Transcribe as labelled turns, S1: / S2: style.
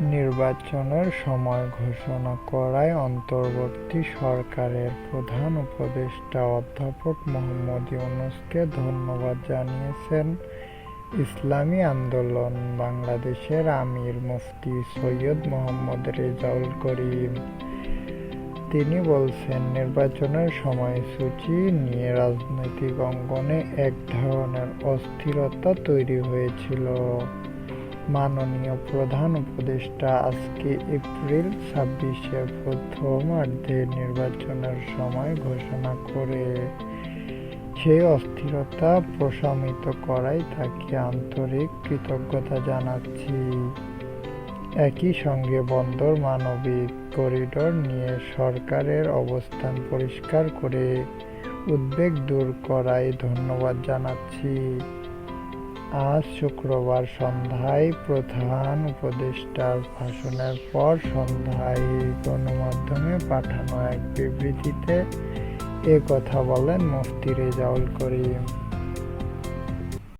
S1: নির্বাচনের সময় ঘোষণা করায় অন্তর্বর্তী সরকারের প্রধান উপদেষ্টা অধ্যাপক মোহাম্মদ ইউনূসকে ধন্যবাদ জানিয়েছেন। ইসলামী আন্দোলন, বাংলাদেশের আমির মুফতি সৈয়দ মোহাম্মদ রেজাউল করিম। তিনি বলছেন, নির্বাচনের সময়সূচি নিয়ে রাজনৈতিক অঙ্গনে এক ধরনের অস্থিরতা তৈরি হয়েছিল। মাননীয় প্রধান উপদেষ্টা, আজকে এপ্রিল ছাব্বিশের প্রথমার্ধে নির্বাচনের সময় ঘোষণা করে সেই অস্থিরতা প্রশমিত করাই তাকে আন্তরিক কৃতজ্ঞতা জানাচ্ছি। একই সঙ্গে বন্দর মানবিক করিডোর নিয়ে সরকারের অবস্থান পরিষ্কার করে উদ্বেগ দূর করায় ধন্যবাদ জানাচ্ছি। আজ শুক্রবার সন্ধ্যায় প্রধান উপদেষ্টার ভাষণের পর সন্ধ্যায় গণমাধ্যমে পাঠানো এক বিবৃতিতে এ কথা বলেন মুফতি রেজাউল করিম।